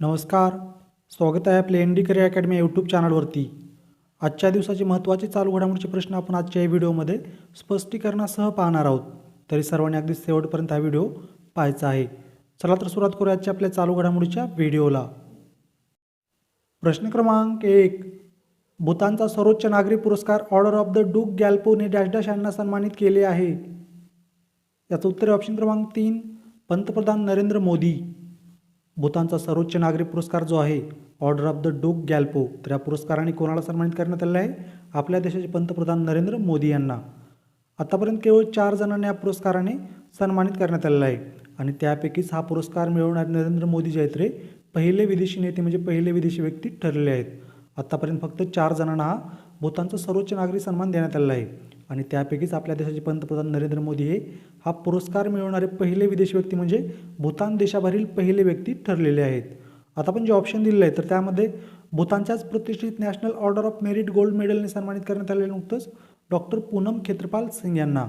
नमस्कार. स्वागत आहे आपल्या N D career academy YouTube चॅनलवरती. आजच्या दिवसाचे महत्त्वाचे चालू घडामोडीचे प्रश्न आपण आजच्या या व्हिडिओमध्ये स्पष्टीकरणासह पाहणार आहोत. तरी सर्वांनी अगदी शेवटपर्यंत हा व्हिडिओ पाहायचा आहे. चला तर सुरुवात करूया आजच्या आपल्या चालू घडामोडीच्या व्हिडिओला. प्रश्न क्रमांक एक. भूतानचा सर्वोच्च नागरी पुरस्कार ऑर्डर ऑफ द डूक गॅल्पोने डॅश डॅश यांना सन्मानित केले आहे. याचं उत्तर ऑप्शन क्रमांक तीन. पंतप्रधान नरेंद्र मोदी. भूतानचा सर्वोच्च नागरी पुरस्कार जो आहे order of the Druk Gyalpo तर या पुरस्काराने कोणाला सन्मानित करण्यात आलेला आहे? आपल्या देशाचे पंतप्रधान नरेंद्र मोदी यांना. आतापर्यंत केवळ चार जणांना या पुरस्काराने सन्मानित करण्यात आलेला आहे. आणि त्यापैकीच हा पुरस्कार मिळवणारे नरेंद्र मोदी जे आहेत रे पहिले विदेशी नेते म्हणजे पहिले विदेशी व्यक्ती ठरलेले आहेत. आत्तापर्यंत फक्त चार जणांना हा भूतानचा सर्वोच्च नागरी सन्मान देण्यात आलेला आहे. आणि त्यापैकीच आपल्या देशाचे पंतप्रधान नरेंद्र मोदी हे हा पुरस्कार मिळवणारे पहिले विदेशी व्यक्ती म्हणजे भूतान देशाभरील पहिले व्यक्ती ठरलेले आहेत. आता आपण जे ऑप्शन दिलेलं आहे तर त्यामध्ये भूतानच्याच प्रतिष्ठित national order of merit gold मेडलने सन्मानित करण्यात आलेलं नुकतंच डॉक्टर पूनम खेत्रपाल सिंग यांना.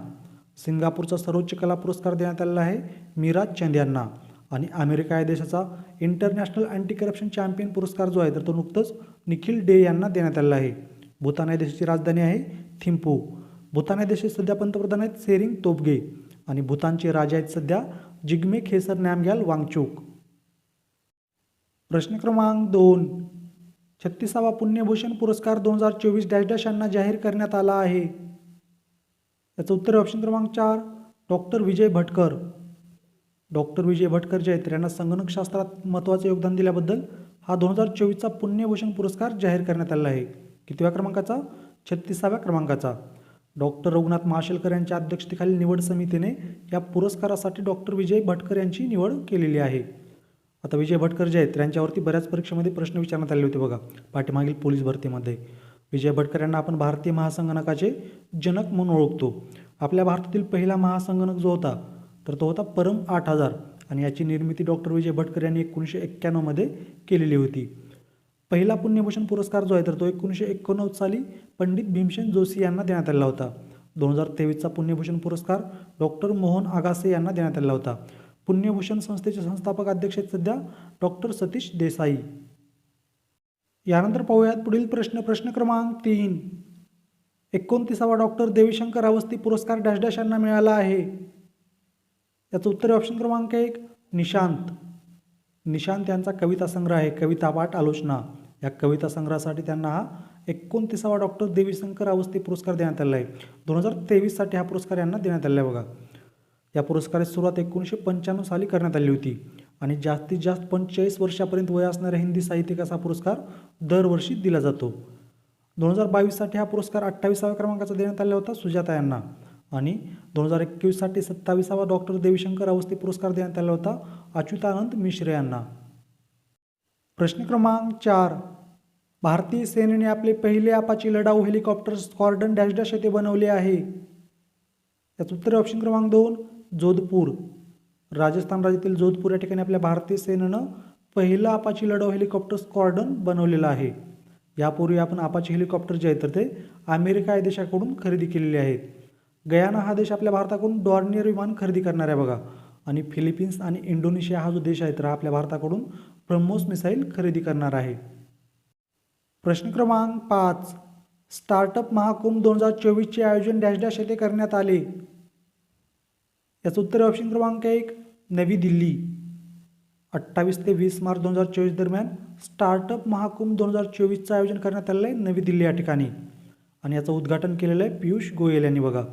सिंगापूरचा सर्वोच्च कला पुरस्कार देण्यात आलेला आहे मिराज चंद यांना. आणि अमेरिका या देशाचा इंटरनॅशनल अँटी करप्शन चॅम्पियन पुरस्कार जो आहे तर तो नुकतंच निखिल डे यांना देण्यात आलेला आहे. भूतान या देशाची राजधानी आहे थिम्पू. भूतान या देशात सध्या पंतप्रधान आहेत सेरिंग तोपगे. आणि भूतानचे राजे आहेत सध्या जिग्मे खेसर नॅमग्याल वांगचूक. प्रश्न क्रमांक दोन. छत्तीसावा पुण्यभूषण पुरस्कार दोन हजार चोवीस डॅश डॅश यांना जाहीर करण्यात आला आहे. याचं उत्तर ऑप्शन क्रमांक चार डॉक्टर विजय भटकर. डॉक्टर विजय भटकर जे आहेत यांना संगणकशास्त्रात महत्त्वाचे योगदान दिल्याबद्दल हा दोन हजार चोवीसचा पुण्यभूषण पुरस्कार जाहीर करण्यात आला आहे. कितव्या क्रमांकाचा? छत्तीसाव्या क्रमांकाचा. डॉक्टर रघुनाथ महाशेलकर यांच्या अध्यक्षतेखालील निवड समितीने या पुरस्कारासाठी डॉक्टर विजय भटकर यांची निवड केलेली आहे. आता विजय भटकर जे आहेत त्यांच्यावरती बऱ्याच परीक्षेमध्ये प्रश्न विचारण्यात आले होते बघा पाठीमागील पोलीस भरतीमध्ये. विजय भटकर यांना आपण भारतीय महासंगणकाचे जनक म्हणून ओळखतो. आपल्या भारतातील पहिला महासंगणक जो होता तर तो होता परम आठ हजार. आणि याची निर्मिती डॉक्टर विजय भटकर यांनी एकोणीसशे एक्क्याण्णवमध्ये केलेली होती. पहिला पुण्यभूषण पुरस्कार जो आहे तर तो एकोणीसशे एकोणनव्वद साली पंडित भीमसेन जोशी यांना देण्यात आलेला होता. दोन हजार तेवीसचा पुण्यभूषण पुरस्कार डॉक्टर मोहन आगासे यांना देण्यात आलेला होता. पुण्यभूषण संस्थेचे संस्थापक अध्यक्ष आहेत सध्या डॉक्टर सतीश देसाई. यानंतर पाहूयात पुढील प्रश्न. प्रश्न क्रमांक तीन. एकोणतीसावा डॉक्टर देवीशंकर अवस्थी पुरस्कार डॅश डॅश यांना मिळाला आहे. याचं उत्तर ऑप्शन क्रमांक एक निशांत. निशांत यांचा कविता संग्रह आहे. कविता पाठ आलोचना. या कविता संग्रहासाठी त्यांना हा एकोणतीसावा डॉक्टर देवीशंकर अवस्थी पुरस्कार देण्यात आलेला आहे. दोन हजार तेवीससाठी हा पुरस्कार यांना देण्यात आलेला आहे बघा. या पुरस्काराची सुरुवात एकोणीसशे पंच्याण्णव साली करण्यात आली होती आणि जास्तीत जास्त पंचेचाळीस वर्षापर्यंत वय असणाऱ्या हिंदी साहित्यिकाचा पुरस्कार दरवर्षी दिला जातो. दोन हजार बावीससाठी हा पुरस्कार अठ्ठावीसाव्या क्रमांकाचा देण्यात आला होता सुजाता यांना आणि दोन हजार एकवीससाठी सत्तावीसावा डॉक्टर देवीशंकर अवस्थी पुरस्कार देण्यात आला होता अच्युतानंद मिश्र यांना. प्रश्न क्रमांक चार. भारतीय सेनेने आपले पहिले आपाची लढाऊ हेलिकॉप्टर स्क्वॉर्डन डॅश डॅश येथे बनवले आहे. याचं उत्तर ऑप्शन क्रमांक दोन जोधपूर. राजस्थान राज्यातील जोधपूर या ठिकाणी आपल्या भारतीय सेनेनं पहिलं आपाची लढाऊ हेलिकॉप्टर स्क्वॉर्डन बनवलेलं आहे. यापूर्वी आपण आपाचे हेलिकॉप्टर जे आहेत तर ते अमेरिका या देशाकडून खरेदी केलेले आहेत गयाना हा देश आपल्या भारताकडून डॉर्नियर विमान खरेदी करणार आहे बघा. आणि फिलिपिन्स आणि इंडोनेशिया हा जो देश आहे तर हा आपल्या भारताकडून ब्रह्मोस मिसाईल खरेदी करणार आहे. प्रश्न क्रमांक पाच. स्टार्टअप महाकुंभ दोन हजार चोवीसचे आयोजन डॅश डॅश येथे करण्यात आले. याचं उत्तर ऑप्शन क्रमांक एक नवी दिल्ली. अठ्ठावीस ते वीस मार्च दोन हजार चोवीस दरम्यान स्टार्टअप महाकुंभ दोन हजार चोवीसचं आयोजन करण्यात आलेलं आहे नवी दिल्ली या ठिकाणी. आणि याचं उद्घाटन केलेलं आहे पियुष गोयल यांनी बघा.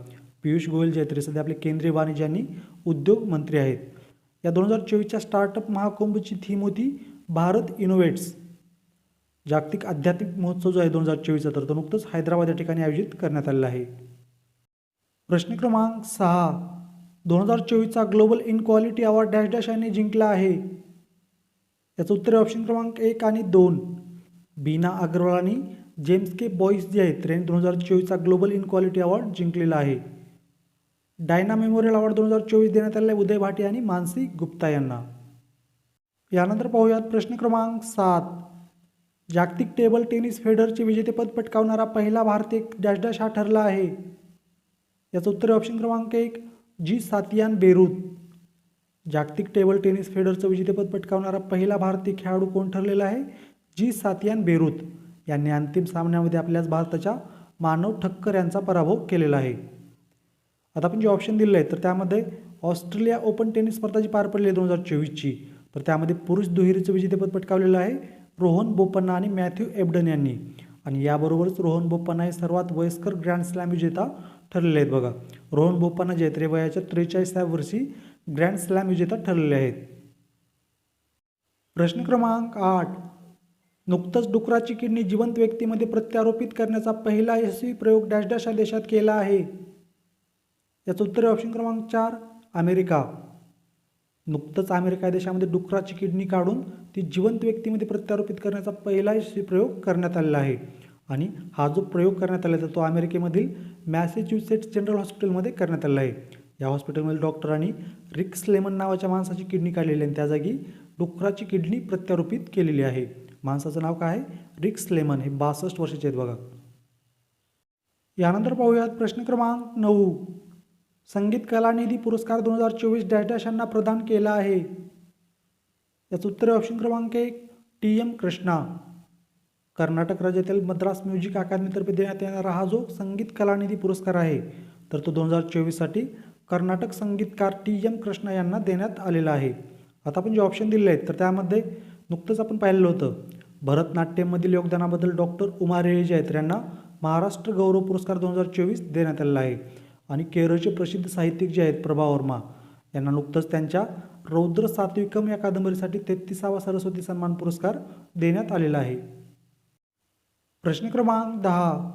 पियुष गोयल जे आहेत सध्या आपले केंद्रीय वाणिज्य आणि उद्योग मंत्री आहेत. या दोन हजार चोवीसच्या स्टार्टअप महाकुंभची थीम होती भारत इनोव्हेट्स जागतिक आध्यात्मिक महोत्सव जो आहे दोन हजार चोवीसचा तर तो नुकतंच हैदराबाद या ठिकाणी आयोजित करण्यात आलेला आहे. प्रश्न क्रमांक सहा. दोन हजार चोवीसचा global inequality award dash dash यांनी जिंकला आहे. याचं उत्तर ऑप्शन क्रमांक एक आणि दोन. बीना अग्रवाल आणि जेम्स के बॉईज जे आहेत त्यांनी दोन हजार चोवीसचा ग्लोबल इनक्वालिटी अवॉर्ड जिंकलेला आहे. डायना मेमोरियल अवॉर्ड दोन हजार चोवीस देण्यात आलेला आहे उदय भाटी आणि मानसी गुप्ता यांना. यानंतर पाहूयात प्रश्न क्रमांक सात. जागतिक टेबल टेनिस फेडरचे विजेतेपद पटकावणारा पहिला भारतीय डॅश डॅश हा ठरला आहे. याचं उत्तर ऑप्शन क्रमांक एक जी सातियान बेरूत. जागतिक टेबल टेनिस फेडरचं विजेतेपद पटकावणारा पहिला भारतीय खेळाडू कोण ठरलेला आहे? G Sathiyan Beirut. यांनी अंतिम सामन्यामध्ये आपल्याच भारताच्या मानव ठक्कर यांचा पराभव केलेला आहे. आता आपण जे ऑप्शन दिले आहे तर त्यामध्ये ऑस्ट्रेलिया ओपन टेनिस स्पर्धा जी पार पडली आहे दोन हजार चोवीसची. तर त्यामध्ये पुरुष दुहेरीचं विजेतेपद पटकावलेलं आहे. रोहन बोपन्ना आणि मॅथ्यू एबडन यांनी. आणि याबरोबरच रोहन बोपन्ना हे सर्वात वयस्कर ग्रँड स्लॅम विजेता ठरलेले आहेत बघा. रोहन बोपन्ना जे आहेत वयाच्या त्रेचाळीसाव्या वर्षी ग्रँड स्लॅम विजेता ठरलेले आहेत. प्रश्न क्रमांक आठ. नुकतंच डुकराची किडनी जिवंत व्यक्तीमध्ये प्रत्यारोपित करण्याचा पहिला यशस्वी प्रयोग डॅश डॅश या देशात केला आहे. याचं उत्तर ऑप्शन क्रमांक चार अमेरिका. नुकतंच अमेरिका देशामध्ये डुकराची किडनी काढून ती जिवंत व्यक्तीमध्ये प्रत्यारोपित करण्याचा पहिला प्रयोग करण्यात आलेला आहे. आणि हा जो प्रयोग करण्यात आला तर तो अमेरिकेमधील मॅसेच्युसेट्स जनरल हॉस्पिटलमध्ये करण्यात आलेला आहे. या हॉस्पिटलमधील डॉक्टरांनी रिक्स लेमन नावाच्या माणसाची किडनी काढलेली आहे आणि त्या जागी डुकराची किडनी प्रत्यारोपित केलेली आहे. माणसाचं नाव काय आहे? Ricks Lemon. हे बासष्ट वर्षाचे आहेत बघा. यानंतर पाहूयात प्रश्न क्रमांक नऊ. संगीत कलानिधी पुरस्कार दोन हजार चोवीस डॅश डॅश यांना प्रदान केला आहे. याचं उत्तर ऑप्शन क्रमांक एक टी एम कृष्णा कर्नाटक राज्यातील मद्रास म्युझिक अकादमीतर्फे देण्यात येणारा हा जो संगीत कलानिधी पुरस्कार आहे तर तो दोन हजार चोवीससाठी कर्नाटक संगीतकार टी एम कृष्णा यांना देण्यात आलेला आहे. आता आपण जे ऑप्शन दिले आहेत तर त्यामध्ये नुकतंच आपण पाहिलेलं होतं भरतनाट्यममधील योगदानाबद्दल डॉक्टर उमा रेळे जे आहेत यांना महाराष्ट्र गौरव पुरस्कार दोन हजार चोवीस देण्यात आलेला आहे. आणि केरळचे प्रसिद्ध साहित्यिक जे आहेत प्रभा वर्मा यांना नुकतंच त्यांच्या रौद्र सात्विकम या कादंबरीसाठी तेहतीसावा सरस्वती सन्मान पुरस्कार देण्यात आलेला आहे. प्रश्न क्रमांक दहा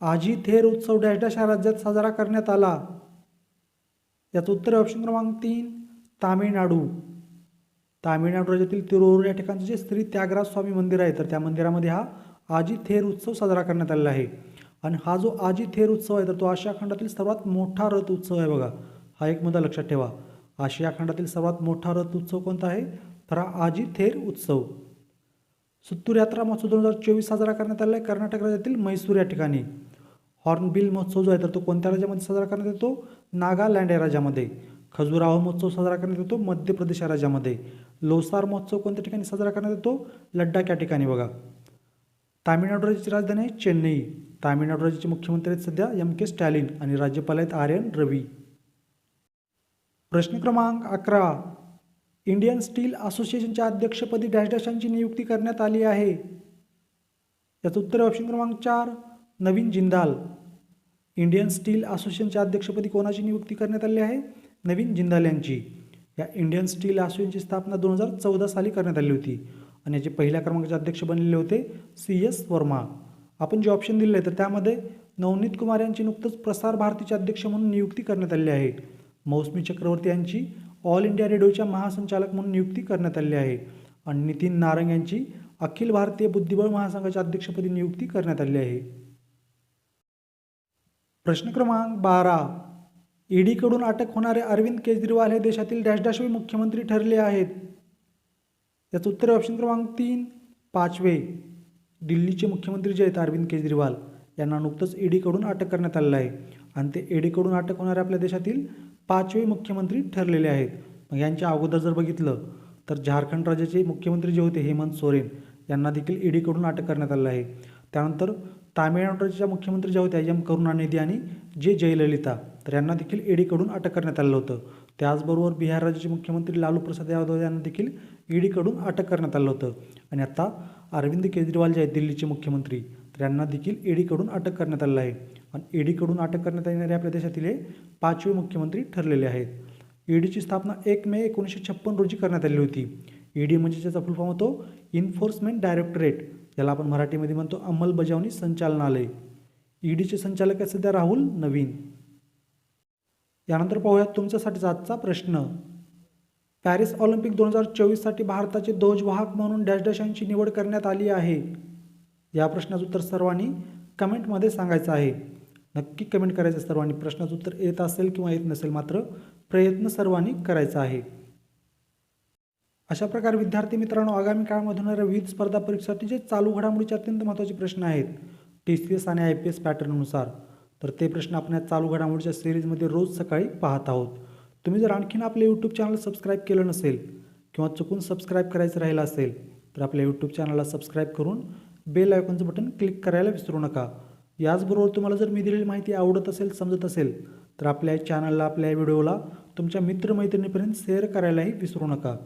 आजी थेर उत्सव डॅश डॅश या राज्यात साजरा करण्यात आला? याचं उत्तर ऑप्शन क्रमांक तीन तामिळनाडू. तामिळनाडू राज्यातील तिरुवरूर या ठिकाणचं जे श्री त्यागराज स्वामी मंदिर आहे तर त्या मंदिरामध्ये हा आजी थेर उत्सव साजरा करण्यात आलेला आहे. आणि हा जो आजी थेर उत्सव आहे तर तो आशिया खंडातील सर्वात मोठा रथ उत्सव आहे बघा. हा एक मुद्दा लक्षात ठेवा. आशिया खंडातील सर्वात मोठा रथ उत्सव कोणता आहे? तर हा आजी थेर उत्सव. सुत्तूर यात्रा महोत्सव दोन हजार चोवीस साजरा करण्यात आला आहे. कर्नाटक राज्यातील मैसूर या ठिकाणी. हॉर्नबिल महोत्सव जो आहे तर तो कोणत्या राज्यामध्ये साजरा करण्यात येतो? नागालँड या राज्यामध्ये. खजुराहो महोत्सव साजरा करण्यात येतो मध्य प्रदेश या राज्यामध्ये. लोसार महोत्सव कोणत्या ठिकाणी साजरा करण्यात येतो? लड्डाख या ठिकाणी बघा. तामिळनाडू राज्याची राजधानी आहे चेन्नई. तामिळनाडू राज्याचे मुख्यमंत्री आहेत सध्या एम के स्टॅलिन आणि राज्यपाल आहेत आर एन रवी. प्रश्न क्रमांक अकरा. इंडियन स्टील असोसिएशनच्या अध्यक्षपदी डॅश डॅशांची नियुक्ती करण्यात आली आहे. याचं उत्तर ऑप्शन क्रमांक चार नवीन जिंदाल. इंडियन स्टील असोसिएशनच्या अध्यक्षपदी कोणाची नियुक्ती करण्यात आली आहे? नवीन जिंदाल यांची. या इंडियन स्टील असोसिएशनची स्थापना दोन हजार चौदा साली करण्यात आली होती. आणि याचे पहिल्या क्रमांकाचे अध्यक्ष बनलेले होते सी एस वर्मा. आपण जे ऑप्शन दिले तर त्यामध्ये नवनीत कुमार यांची नुकतंच प्रसार भारतीचे अध्यक्ष म्हणून नियुक्ती करण्यात आली आहे. मौसमी चक्रवर्ती यांची ऑल इंडिया रेडिओच्या महासंचालक म्हणून नियुक्ती करण्यात आली आहे. आणि नितीन नारंग यांची अखिल भारतीय बुद्धिबळ महासंघाच्या अध्यक्षपदी नियुक्ती करण्यात आली आहे. प्रश्न क्रमांक बारा. ईडीकडून अटक होणारे अरविंद केजरीवाल हे देशातील डॅश डॅशवे मुख्यमंत्री ठरले आहेत. याचं उत्तर ऑप्शन क्रमांक तीन पाचवे. दिल्लीचे मुख्यमंत्री जे आहेत अरविंद केजरीवाल यांना नुकतंच ईडीकडून अटक करण्यात आलेलं आहे. आणि ते ईडीकडून अटक होणारे आपल्या देशातील पाचवे मुख्यमंत्री ठरलेले आहेत. मग यांच्या अगोदर जर बघितलं तर झारखंड राज्याचे मुख्यमंत्री जे होते हेमंत सोरेन यांना देखील ईडीकडून अटक करण्यात आलेलं आहे. त्यानंतर तामिळनाडू राज्याच्या मुख्यमंत्री ज्या होत्या एम करुणानिधी आणि जे जयललिता तर यांना देखील ईडीकडून अटक करण्यात आलं होतं. त्याचबरोबर बिहार राज्याचे मुख्यमंत्री लालू प्रसाद यादव यांना देखील ईडीकडून अटक करण्यात आलं होतं. आणि आता अरविंद केजरीवाल जे आहेत दिल्लीचे मुख्यमंत्री तर यांना देखील ईडीकडून अटक करण्यात आलेलं आहे. आणि ईडीकडून अटक करण्यात येणारे आपल्या देशातील हे पाचवे मुख्यमंत्री ठरलेले आहेत. ईडीची स्थापना एक मे एकोणीसशे छप्पन रोजी करण्यात आली होती. ईडी म्हणजे ज्याचा फुल फॉर्म होतो इन्फोर्समेंट डायरेक्टरेट याला आपण मराठीमध्ये म्हणतो अंमलबजावणी संचालनालय. ईडीचे संचालक आहेत सध्या राहुल नवीन. यानंतर पाहूयात तुमच्यासाठीचा आजचा प्रश्न. पॅरिस ऑलिम्पिक दोन हजार चोवीससाठी भारताचे ध्वजवाहक म्हणून डॅश डॅश यांची निवड करण्यात आली आहे. या प्रश्नाचं उत्तर सर्वांनी कमेंटमध्ये सांगायचं आहे. नक्की कमेंट करायचं सर्वांनी. प्रश्नाचं उत्तर येत असेल किंवा येत नसेल मात्र प्रयत्न सर्वांनी करायचा आहे. अशा प्रकारे विद्यार्थी मित्रांनो आगामी काळामध्ये होणाऱ्या विविध स्पर्धा परीक्षेसाठी जे चालू घडामोडीचे अत्यंत महत्त्वाचे प्रश्न आहेत टी सी एस आणि आय पी एस पॅटर्ननुसार. तर ते प्रश्न आपण या चालू घडामोडीच्या सिरीजमध्ये रोज सकाळी पाहत आहोत. तुम्ही जर आणखीन आपले यूट्यूब चॅनल सबस्क्राईब केलं नसेल किंवा चुकून सबस्क्राईब करायचं राहिलं असेल तर आपल्या यूट्यूब चॅनलला सबस्क्राईब करून बेल आयकॉनचं बटन क्लिक करायला विसरू नका. याचबरोबर तुम्हाला जर मी दिलेली माहिती आवडत असेल समजत असेल तर आपल्या चॅनलला आपल्या व्हिडिओला तुमच्या मित्रमैत्रिणीपर्यंत शेअर करायलाही विसरू नका.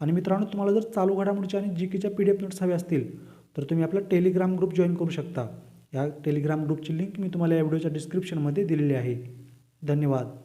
आणि मित्रांनो तुम्हाला जर चालू घडामोडीच्या आणि जी केच्या पी डी एफ नोट्स हवे असतील तर तुम्ही आपला टेलिग्राम ग्रुप जॉईन करू शकता. या टेलिग्राम ग्रुपची लिंक मी तुम्हाला या व्हिडिओच्या डिस्क्रिप्शनमध्ये दिलेली आहे. धन्यवाद.